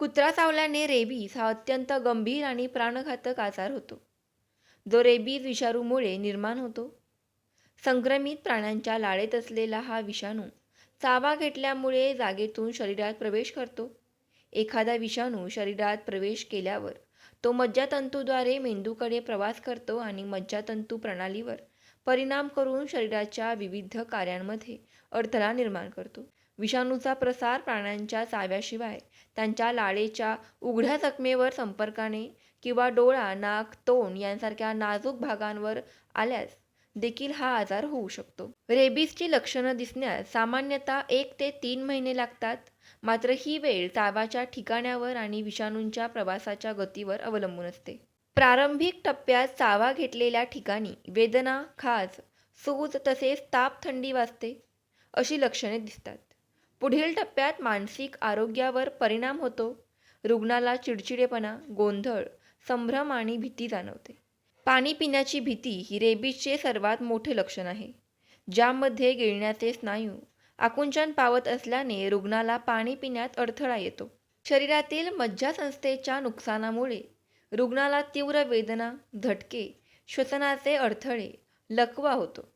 कुत्रा चावल्याने रेबीज हा अत्यंत गंभीर आणि प्राणघातक आजार होतो. जो रेबीज विषाणूमुळे निर्माण होतो. संक्रमित प्राण्यांच्या लाळेत असलेला हा विषाणू चावा घेतल्यामुळे जागेतून शरीरात प्रवेश करतो. एखादा विषाणू शरीरात प्रवेश केल्यावर तो मज्जातंतूद्वारे मेंदूकडे प्रवास करतो आणि मज्जातंतू प्रणालीवर परिणाम करून शरीराच्या विविध कार्यांमध्ये अडथळा निर्माण करतो. विषाणूचा प्रसार प्राण्यांच्या चाव्याशिवाय त्यांच्या लाळेच्या उघड्या जखमेवर संपर्काने किंवा डोळा नाक तोंड यांसारख्या नाजूक भागांवर आल्यास देखील हा आजार होऊ शकतो. रेबीजची लक्षणं दिसण्यास सामान्यतः एक ते तीन महिने लागतात मात्र ही वेळ चावाच्या ठिकाण्यावर आणि विषाणूंच्या प्रवासाच्या गतीवर अवलंबून असते. प्रारंभिक टप्प्यात चावा घेतलेल्या ठिकाणी वेदना खाज सूज तसेच ताप थंडी वाजते अशी लक्षणे दिसतात. पुढील टप्प्यात मानसिक आरोग्यावर परिणाम होतो. रुग्णाला चिडचिडेपणा गोंधळ संभ्रम आणि भीती जाणवते. पाणी पिण्याची भीती ही रेबीजचे सर्वात मोठे लक्षण आहे. ज्यामध्ये गिळण्याचे स्नायू आकुंचन पावत असल्याने रुग्णाला पाणी पिण्यात अडथळा येतो. शरीरातील मज्जासंस्थेच्या नुकसानामुळे रुग्णाला तीव्र वेदना झटके श्वसनाचे अडथळे लकवा होतो.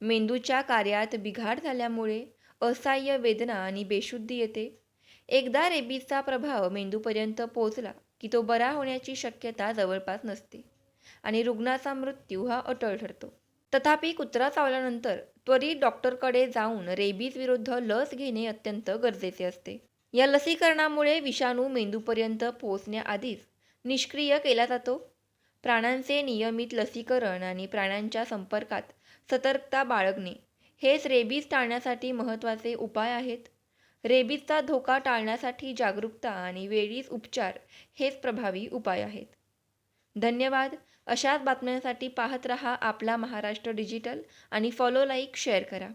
मेंदूच्या कार्यात बिघाड झाल्यामुळे असह्य वेदना आणि बेशुद्धी येते. एकदा रेबीजचा प्रभाव मेंदूपर्यंत पोहोचला की तो बरा होण्याची शक्यता जवळपास नसते आणि रुग्णाचा मृत्यू हा अटळ ठरतो. तथापि कुत्रा चावल्यानंतर त्वरित डॉक्टरकडे जाऊन रेबीज विरुद्ध लस घेणे अत्यंत गरजेचे असते. या लसीकरणामुळे विषाणू मेंदूपर्यंत पोहोचण्याआधीच निष्क्रिय केला जातो. प्राण्यांचे नियमित लसीकरण आणि प्राण्यांच्या संपर्कात सतर्कता बाळगणे हेच रेबीज टाळण्यासाठी महत्त्वाचे उपाय आहेत. रेबीजचा धोका टाळण्यासाठी जागरूकता आणि वेळीच उपचार हेच प्रभावी उपाय आहेत. धन्यवाद. अशाच बातम्यांसाठी पाहत रहा आपला महाराष्ट्र डिजिटल आणि फॉलो लाईक शेअर करा.